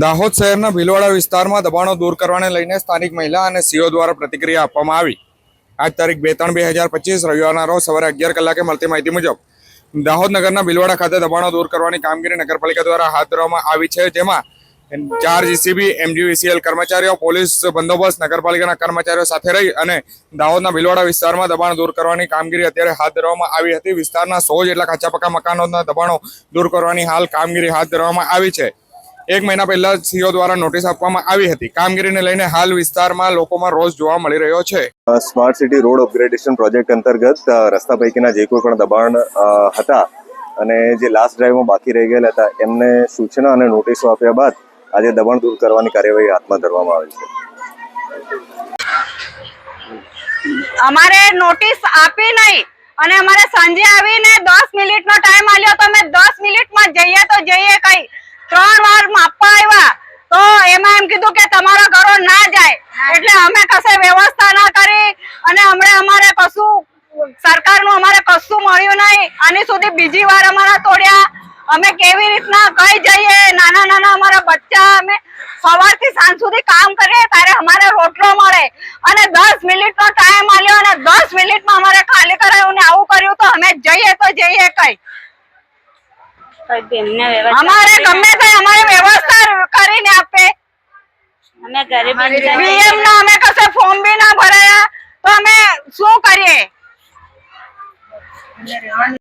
દાહોદ શહેરના ભીલવાડા વિસ્તારમાં દબાણો દૂર કરવાને લઈને સ્થાનિક મહિલા અને સીઓ દ્વારા પ્રતિક્રિયા આપવામાં આવી. આજ તારીખ બે ત્રણ બે હજાર પચીસ રવિવારના રોજ સવારે અગિયાર કલાકે મળતી માહિતી મુજબ દાહોદ નગરના ભીલવાડા ખાતે દબાણો દૂર કરવાની કામગીરી નગરપાલિકા દ્વારા હાથ ધરવામાં આવી છે. જેમાં ચાર જીસીબી, એમજીવીસીએલ કર્મચારીઓ, પોલીસ બંદોબસ્ત નગરપાલિકાના કર્મચારીઓ સાથે રહી અને દાહોદના ભીલવાડા વિસ્તારમાં દબાણ દૂર કરવાની કામગીરી અત્યારે હાથ ધરવામાં આવી હતી. વિસ્તારના સો જેટલા કાચા પક્કા મકાનોના દબાણો દૂર કરવાની હાલ કામગીરી હાથ ધરવામાં આવી છે. એક મહિના પહેલા સીઓ દ્વારા નોટિસ આપવામાં આવી હતી. કામગીરીને લઈને હાલ વિસ્તારમાં લોકોમાં રોષ જોવા મળી રહ્યો છે. Smart city road upgradation project અંતર્ગત રસ્તા પૈકીના જે કોઈ પણ દબાણ હતા અને જે લાસ્ટ ડ્રાઈવમાં બાકી રહી ગયેલા હતા એમને સૂચના અને નોટિસો આપ્યા બાદ આજે દબાણ દૂર કરવાની કાર્યવાહી હાથમાં ધરવામાં આવી છે. અમારે નોટિસ આપી નહીં અને અમારે સાંજે આવીને દસ મિનિટનો ટાઈમ આલ્યો તો અમે દસ મિનિટમાં જઈએ ત્રણ વાર માપવા આવ્યા, તો એમાં એમ કીધું કે તમારો ઘરો ના જાય. એટલે અમે કશે વ્યવસ્થા ના કરી અને હમણાં અમારે કશું, સરકારનું અમારે કશું મળ્યું નહીં. આની સુધી બીજી વાર અમારા તોડ્યા. અમે કેવી રીતના કઈ જઈએ? નાના નાના અમારા બચ્ચા અમે સવારથી સાંજ સુધી કામ કરીએ ત્યારે અમારે રોટલો મળે. અને દસ મિનિટનો ટાઈમ આવ્યો અને દસ મિનિટમાં અમારે ખાલી કરાયું ને આવું કર્યું તો અમે જઈએ તો જઈએ કઈ. અમારે ગમે તે અમારે વ્યવસ્થા કરીને આપે. અમે ગરીબ બી પીએમ ના અમે કશે ફોર્મ બી ના ભરાયા. તો અમે શું કરીએ?